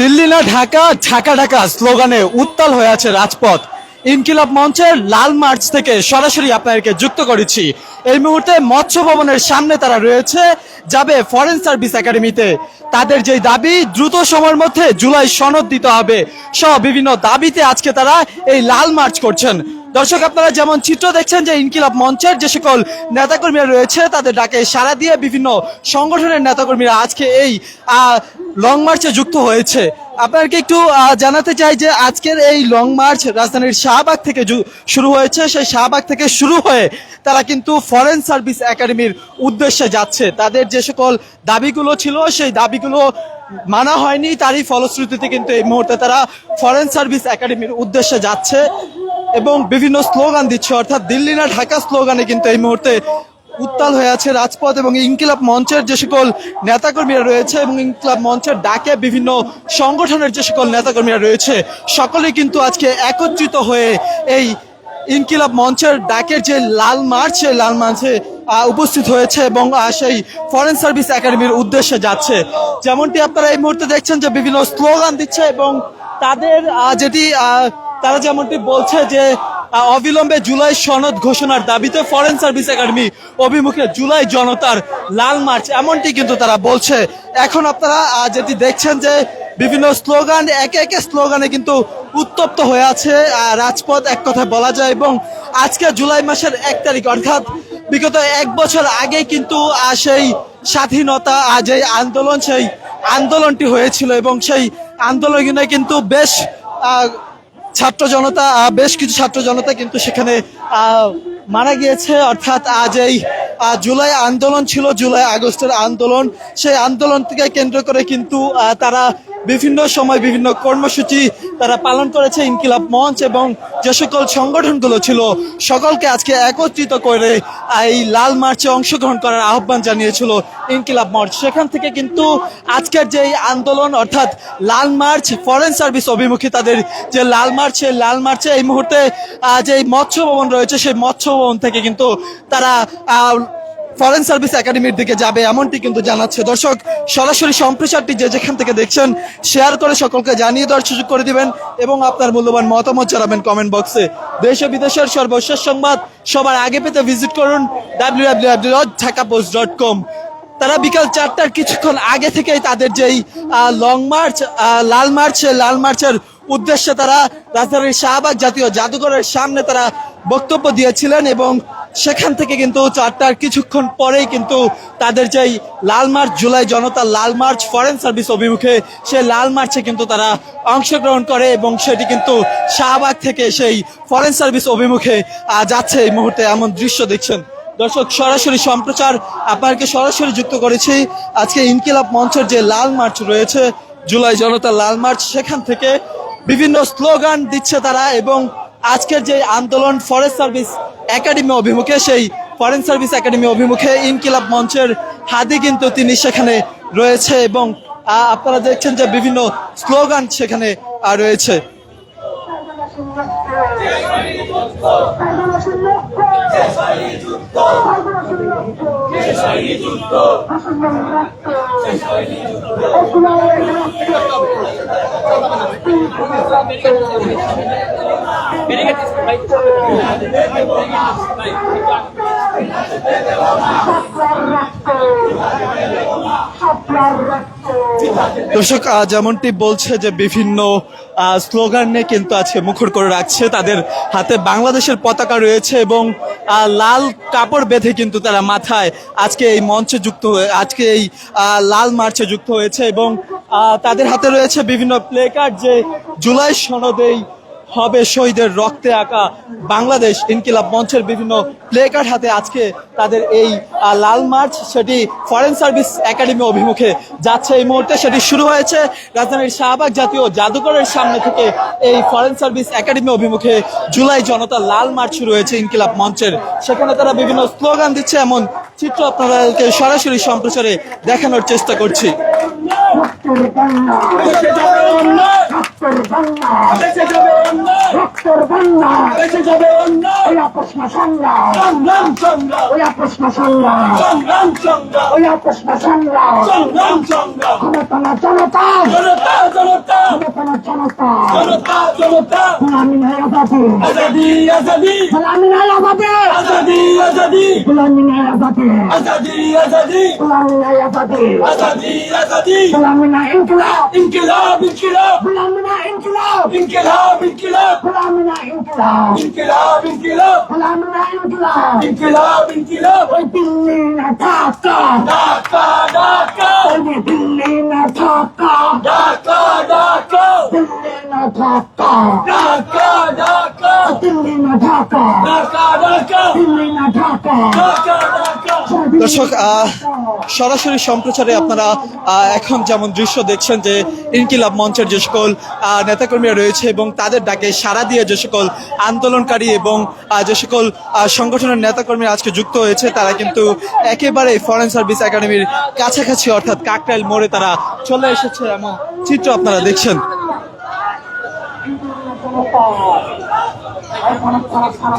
দিল্লি না ঢাকা ঢাকা ঢাকা স্লোগানে উত্তাল হয়ে আছে রাজপথ। ইনকিলাব মঞ্চের লাল মার্চ থেকে সরাসরি আপনাদেরকে যুক্ত করেছি। এই মুহূর্তে মৎস্য ভবনের সামনে তারা রয়েছে, যাবে ফরেন সার্ভিস একাডেমিতে। তাদের যে দাবি, দ্রুত সময়ের মধ্যে জুলাই সনদ দিতে হবে। সহ বিভিন্ন দাবিতে আজকে তারা এই লাল মার্চ করছেন। দর্শক, আপনারা যেমন চিত্র দেখছেন যে ইনকিলাব মঞ্চের যে সকল নেতাকর্মীরা রয়েছে, তাদের ডাকে সাড়া দিয়ে বিভিন্ন সংগঠনের নেতাকর্মীরা আজকে এই লং মার্চে যুক্ত হয়েছে। আপনাদেরকে একটু জানাতে চাই যে আজকের এই লং মার্চ রাজধানীর শাহবাগ থেকে শুরু হয়েছে। সেই শাহবাগ থেকে শুরু হয়ে তারা কিন্তু ফরেন সার্ভিস একাডেমির উদ্দেশ্যে যাচ্ছে। তাদের যে সকল দাবিগুলো ছিল, সেই দাবিগুলো মানা হয়নি। তারই ফলশ্রুতিতে কিন্তু এই মুহূর্তে তারা ফরেন সার্ভিস একাডেমির উদ্দেশ্যে যাচ্ছে। এবং বিভিন্ন স্লোগান দিচ্ছে, অর্থাৎ দিল্লি না ঢাকা স্লোগানে কিন্তু এই মুহূর্তে উত্তাল হয়ে আছে রাজপথ এবং ইনকিলাব মঞ্চের যে সকল নেতাকর্মীরা রয়েছে এবং ইনকিলাব মঞ্চের ডাকে বিভিন্ন সংগঠনের যে সকল নেতাকর্মীরা রয়েছে সকলে কিন্তু আজকে একত্রিত হয়ে এই ইনকিলাব মঞ্চের ডাকের যে লাল মার্চ, সেই লাল মার্চে উপস্থিত হয়েছে এবং সেই ফরেন সার্ভিস একাডেমির উদ্দেশ্যে যাচ্ছে। যেমনটি আপনারা এই মুহূর্তে দেখছেন যে বিভিন্ন স্লোগান দিচ্ছে এবং তাদের যেটি তারা যেমনটি বলছে যে অবিলম্বে জুলাই সনদ ঘোষণার দাবিতে ফরেন সার্ভিস একাডেমি অভিমুখে জুলাই জনতার লাল মার্চ, এমনটি কিন্তু তারা বলছে। এখন আপনারা যেটি দেখছেন যে, বিভিন্ন স্লোগান, একে একে স্লোগানে কিন্তু উত্তপ্ত হয়ে আছে রাজপথ এক কথায় বলা যায় এবং আজকে জুলাই মাসের এক তারিখ, অর্থাৎ বিগত এক বছর আগে কিন্তু সেই স্বাধীনতা যে আন্দোলন, সেই আন্দোলনটি হয়েছিল এবং সেই আন্দোলনে কিন্তু বেশ ছাত্র জনতা বেশ কিছু ছাত্র জনতা কিন্তু সেখানে মারা গিয়েছে। অর্থাৎ আজ এই জুলাই আন্দোলন ছিল, জুলাই আগস্টের আন্দোলন। সেই আন্দোলন থেকে কেন্দ্র করে কিন্তু তারা বিভিন্ন সময় বিভিন্ন কর্মসূচি তারা পালন করেছে ইনকিলাব মঞ্চ এবং যে সকল সংগঠনগুলো ছিল, সকলকে আজকে একত্রিত করে এই লাল মার্চে অংশগ্রহণ করার আহ্বান জানিয়েছিল ইনকিলাব মঞ্চ। সেখান থেকে কিন্তু আজকের যে আন্দোলন, অর্থাৎ লাল মার্চ ফরেন সার্ভিস অভিমুখী তাদের যে লাল মার্চ সেই লাল মার্চে এই মুহূর্তে যে মৎস্য ভবন রয়েছে, সেই মৎস্য ভবন থেকে কিন্তু তারা ফরেন সার্ভিস একাডেমির দিকে যাবে এমনটি কিন্তু জানাচ্ছে। দর্শক, সরাসরি সম্প্রচারটি যে যেখান থেকে দেখছেন শেয়ার করে সকলকে জানিয়ে দেওয়ার সুযোগ করে দিবেন এবং আপনার মূল্যবান মতামত জানাবেন কমেন্ট বক্সে দেশ ও বিদেশের সর্বশেষ সংবাদ সবার আগে পেতে ভিজিট করুন W W W Dhaka post dot com তারা বিকাল চারটার কিছুক্ষণ আগে থেকেই তাদের যেই লং মার্চ লাল মার্চ লাল মার্চের উদ্দেশ্যে তারা রাজধানীর শাহবাগ জাতীয় জাদুঘরের সামনে তারা বক্তব্য দিয়েছিলেন এবং সেখান থেকে কিন্তু চারটার কিছুক্ষণ পরেই কিন্তু তাদের যেই লাল মার্চ, জুলাই জনতা লাল মার্চ ফরেন সার্ভিস অভিমুখে সেই লাল মার্চে কিন্তু তারা অংশগ্রহণ করে এবং সেটি কিন্তু শাহবাগ থেকে সেই ফরেন সার্ভিস অভিমুখে যাচ্ছে এই মুহূর্তে এমন দৃশ্য দেখছেন। দর্শক, সরাসরি সম্প্রচার আপনাকে সরাসরি যুক্ত করেছি। আজকে ইনকিলাব মঞ্চের যে লাল মার্চ রয়েছে, জুলাই জনতা লাল মার্চ, সেখান থেকে বিভিন্ন স্লোগান দিচ্ছে তারা এবং আজকের যে আন্দোলন ফরেস্ট সার্ভিস একাডেমি অভিমুখে, সেই ফরেন সার্ভিস একাডেমি অভিমুখে ইনকিলাব মঞ্চের হাদি কিন্তু তিনি সেখানে রয়েছে এবং আপনারা দেখছেন যে বিভিন্ন স্লোগান সেখানে রয়েছে। দর্শক যেমনটি বলছে যে বিভিন্ন স্লোগান নিয়ে কিন্তু আজকে মুখর করে রাখছে। তাদের হাতে বাংলাদেশের পতাকা রয়েছে এবং লাল কাপড় বেঁধে কিন্তু তারা মাথায় আজকে এই মঞ্চে যুক্ত হয়ে, আজকে এই লাল মার্চে যুক্ত হয়েছে এবং তাদের হাতে রয়েছে বিভিন্ন প্লে কার্ড যে জুলাই সনদেই হবে শহীদের রক্তে আঁকা বাংলাদেশ ইনকিলাব মঞ্চের বিভিন্ন প্লে কার্ড হাতে আজকে তাদের এই লাল মার্চ। সেটি ফরেন সার্ভিস একাডেমি অভিমুখে যাচ্ছে এই মুহূর্তে। সেটি শুরু হয়েছে রাজধানীর শাহবাগ জাতীয় জাদুঘরের সামনে থেকে এই ফরেন সার্ভিস একাডেমি অভিমুখে জুলাই জনতা লাল মার্চ শুরু হয়েছে ইনকিলাব মঞ্চের। সেখানে তারা বিভিন্ন স্লোগান দিচ্ছে, এমন চিত্র আপনাদেরকে সরাসরি সম্প্রচারে দেখানোর চেষ্টা করছি। দেশে যাবে অন্যায় দেশে যাবে অন্যায় রক্তের বন্যা দেশে যাবে অন্যায় ওই প্রশ্ন সংগ্রাম সংগ্রাম সংগ্রাম ওই প্রশ্ন সংগ্রাম সংগ্রাম সংগ্রাম ওই প্রশ্ন সংগ্রাম সংগ্রাম সংগ্রাম ক্ষমতা না জনতা জনতা কোনো জনতা জনতা জনতা গোলামি নাই আজাদি আজাদি আজাদি গোলামি নাই আজাদি আজাদি আজাদি গোলামি নাই আজাদি আজাদি আজাদি গোলামি নাই আজাদি আজাদি আজাদি গোলামি নাই ইনকিলাব ইনকিলাব ইনকিলাব গোলামি নাই ইনকিলাব ইনকিলাব ইনকিলাব গোলামি নাই ইনকিলাব ইনকিলাব ইনকিলাব গোলামি নাই ইনকিলাব ইনকিলাব ইনকিলাব ওই দিল্লি না ঢাকা ঢাকা ঢাকা ওই দিল্লি না ঢাকা ঢাকা ঢাকা দিল্লি না ঢাকা ঢাকা ঢাকা দিল্লি না ঢাকা ঢাকা ঢাকা দর্শক আহ, সরাসরি সম্প্রচারে আপনারা এখন যেমন দৃশ্য দেখছেন যে ইনকিলাব মঞ্চের যে সকল নেতাকর্মীরা রয়েছে এবং তাদের ডাকে সাড়া দিয়ে যে সকল আন্দোলনকারী এবং যে সকল সংগঠনের নেতাকর্মীরা আজকে যুক্ত হয়েছে তারা কিন্তু একেবারে ফরেন সার্ভিস একাডেমির কাছাকাছি অর্থাৎ কাকরাইল মোড়ে তারা চলে এসেছে এমন চিত্র আপনারা দেখছেন। এখন তারা সারা